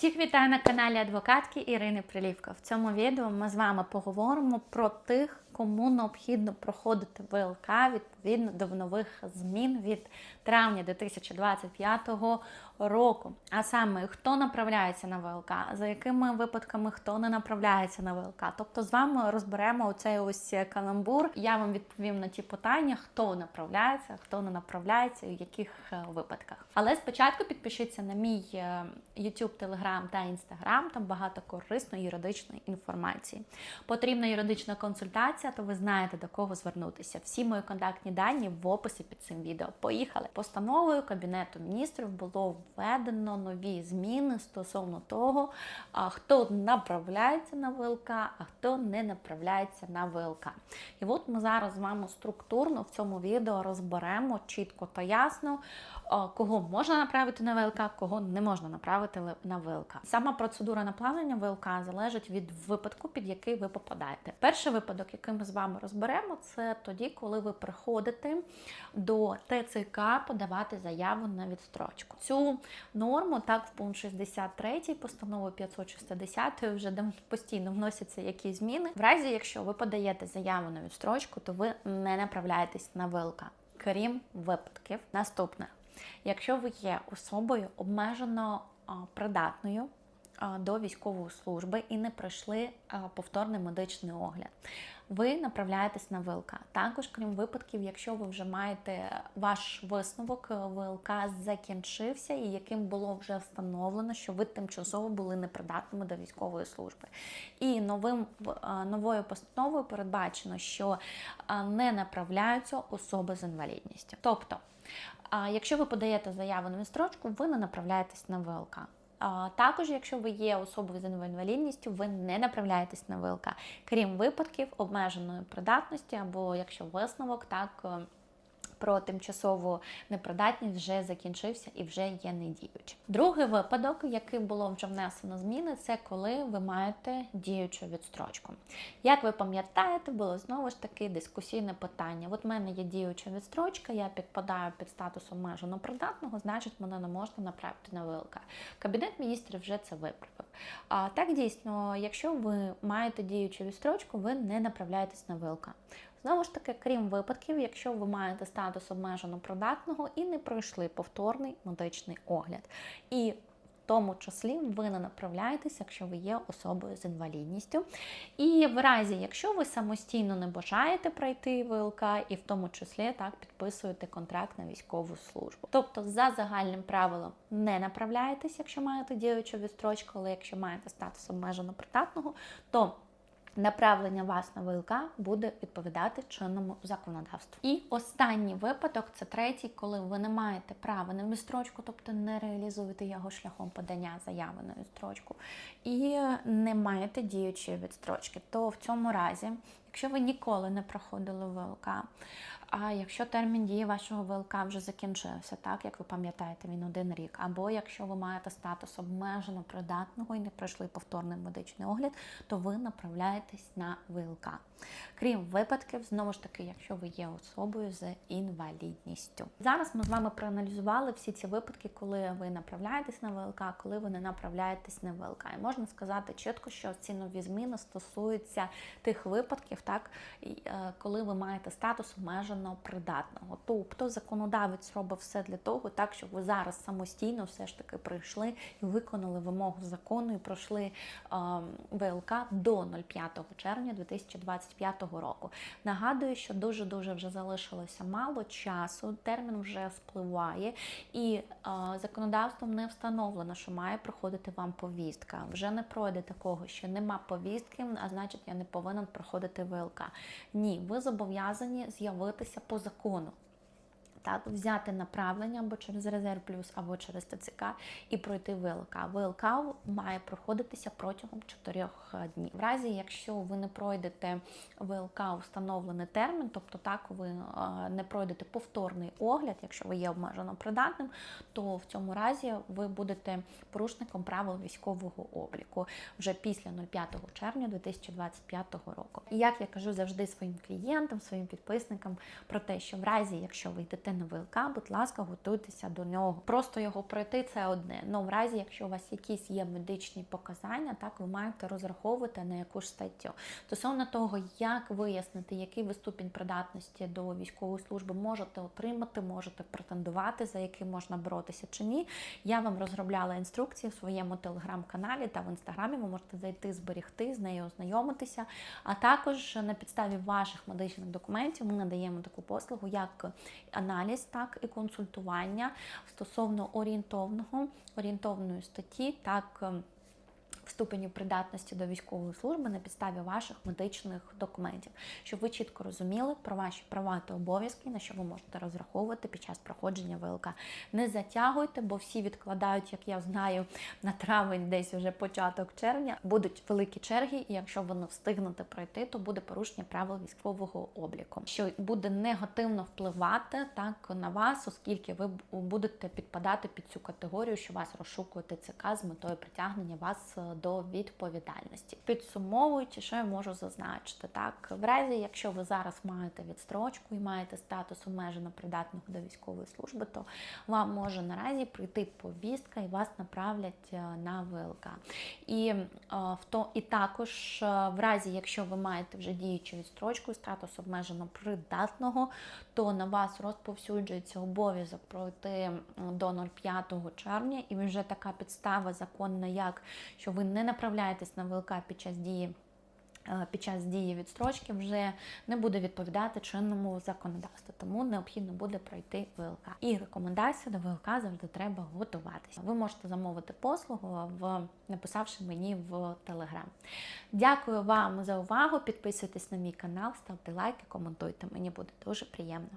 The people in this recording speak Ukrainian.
Всіх вітаю на каналі адвокатки Ірини Прилівка. В цьому відео ми з вами поговоримо про тих, кому необхідно проходити ВЛК відповідно до нових змін від травня 2025 року. А саме хто направляється на ВЛК, за якими випадками хто не направляється на ВЛК. Тобто з вами розберемо оцей ось каламбур. Я вам відповім на ті питання, хто направляється, хто не направляється, і в яких е, випадках. Але спочатку підпишіться на мій е, YouTube, Telegram та Instagram, там багато корисної юридичної інформації. Потрібна юридична консультація, то ви знаєте до кого звернутися. Всі мої контактні дані в описі під цим відео. Поїхали. Постановою Кабінету міністрів було введено нові зміни стосовно того, хто направляється на ВЛК, а хто не направляється на ВЛК. І от ми зараз з вами структурно в цьому відео розберемо чітко та ясно, кого можна направити на ВЛК, кого не можна направити на ВЛК. Сама процедура направлення ВЛК залежить від випадку, під який ви попадаєте. Перший випадок, який ми з вами розберемо, це тоді, коли ви приходите до ТЦК подавати заяву на відстрочку. Цю норму так в пункт 63 постанови 560 вже постійно вносяться якісь зміни. В разі, якщо ви подаєте заяву на відстрочку, то ви не направляєтесь на ВЛК. Крім випадків, наступне. Якщо ви є особою обмежено придатною до військової служби і не пройшли повторний медичний огляд, ви направляєтесь на ВЛК. Також, крім випадків, якщо ви вже маєте ваш висновок е, ВЛК закінчився, і яким було вже встановлено, що ви тимчасово були непридатними до військової служби. І новим е, новою постановою передбачено, що е, не направляються особи з інвалідністю. Тобто, якщо ви подаєте заяву на відстрочку, ви не направляєтесь на ВЛК. Також, якщо ви є особою з інвалідністю, ви не направляєтесь на ВЛК, крім випадків обмеженої придатності, або якщо висновок так е, про тимчасову непридатність вже закінчився і вже є недіючим. Другий випадок, який було вже внесено зміни, це коли ви маєте діючу відстрочку. Як ви пам'ятаєте, було знову ж таки дискусійне питання. От в мене є діюча відстрочка, я підпадаю під статус обмежено придатного, значить мене не можна направити на ВЛК. Кабінет міністрів вже це виправив. А так дійсно, якщо ви маєте діючу відстрочку, ви не направляєтесь на ВЛК. Знову ж таки, крім випадків, якщо ви маєте статус обмежено придатного і не пройшли повторний медичний огляд. І в тому числі ви не направляєтесь, якщо ви є особою з інвалідністю. І в разі, якщо ви самостійно не бажаєте пройти ВЛК, і в тому числі так підписуєте контракт на військову службу. Тобто, за загальним правилом не направляєтесь, якщо маєте діючу відстрочку, але якщо маєте статус обмежено придатного, то Направлення вас на ВЛК буде відповідати чинному законодавству. І останній випадок це третій, коли ви не маєте права на відстрочку, тобто не реалізуєте його шляхом подання заяви на відстрочку, і не маєте діючої відстрочки. То в цьому разі, якщо ви ніколи не проходили ВЛК, а якщо термін дії вашого ВЛК вже закінчився, так як ви пам'ятаєте, він один рік, або якщо ви маєте статус обмежено придатного і не пройшли повторний медичний огляд, то ви направляєтесь на ВЛК. Крім випадків, знову ж таки, якщо ви є особою з інвалідністю. Зараз ми з вами проаналізували всі ці випадки, коли ви направляєтесь на ВЛК, коли ви не направляєтесь на ВЛК. І можна сказати чітко, що ці нові зміни стосуються тих випадків, так е, коли ви маєте статус обмежено придатного. Тобто законодавець робить все для того, так щоб ви зараз самостійно все ж таки прийшли і виконали вимогу закону і пройшли е, ВЛК до 05 червня 2025 року. Нагадую, що дуже дуже вже залишилося мало часу, термін вже спливає, і е, законодавством не встановлено, що має проходити вам повістка. Вже не пройде такого, що нема повістки, а значить я не повинен проходити ВЛК. Ні, ви зобов'язані з'явитися по закону. Так, взяти направлення або через резерв плюс, або через ТЦК і пройти ВЛК. ВЛК має проходитися протягом 4 днів. В разі, якщо ви не пройдете ВЛК у встановлений термін, тобто так ви е, не пройдете повторний огляд, якщо ви є обмежено придатним, то в цьому разі ви будете порушником правил військового обліку вже після 05 червня 2025 року. І як я кажу завжди своїм клієнтам, своїм підписникам про те, що в разі, якщо ви йдете прийти на ВЛК, будь ласка, готуйтеся до нього. Просто його пройти це одне. Ну в разі, якщо у вас якісь є медичні показання, так ви маєте розраховувати на яку ж статтю. Стосовно того, як вияснити, який ви ступінь придатності до військової служби можете отримати, можете претендувати, за яким можна боротися чи ні. Я вам розробляла інструкції в своєму телеграм-каналі та в інстаграмі. Ви можете зайти, зберегти, з нею ознайомитися. А також на підставі ваших медичних документів ми надаємо таку послугу, як аналіз, так і консультування стосовно орієнтовного орієнтовної статті, так. Ступеню придатності до військової служби на підставі ваших медичних документів, щоб ви чітко розуміли про ваші права та обов'язки, на що ви можете розраховувати під час проходження ВЛК. Не затягуйте, бо всі відкладають, як я знаю, на травень, десь вже початок червня. Будуть великі черги, і якщо ви не встигнете пройти, то буде порушення правил військового обліку, що буде негативно впливати так на вас, оскільки ви будете підпадати під цю категорію, що вас розшукує ТЦК з метою притягнення вас е, до відповідальності. Підсумовуючи, що я можу зазначити, так в разі, якщо ви зараз маєте відстрочку і маєте статус обмежено придатного до військової служби, то вам може наразі прийти повістка і вас направлять е, на ВЛК. І е, в то і також е, в разі, якщо ви маєте вже діючу відстрочку, і статус обмежено придатного, то на вас розповсюджується обов'язок пройти до 05 червня, і вже така підстава законна, як що ви не направляєтесь на ВЛК під час дії. е, Під час дії відстрочки вже не буде відповідати чинному законодавству, тому необхідно буде пройти ВЛК. І рекомендація до ВЛК завжди треба готуватися. Ви можете замовити послугу, в написавши мені в Телеграм. Дякую вам за увагу. Підписуйтесь на мій канал, ставте лайки, коментуйте. Мені буде дуже приємно.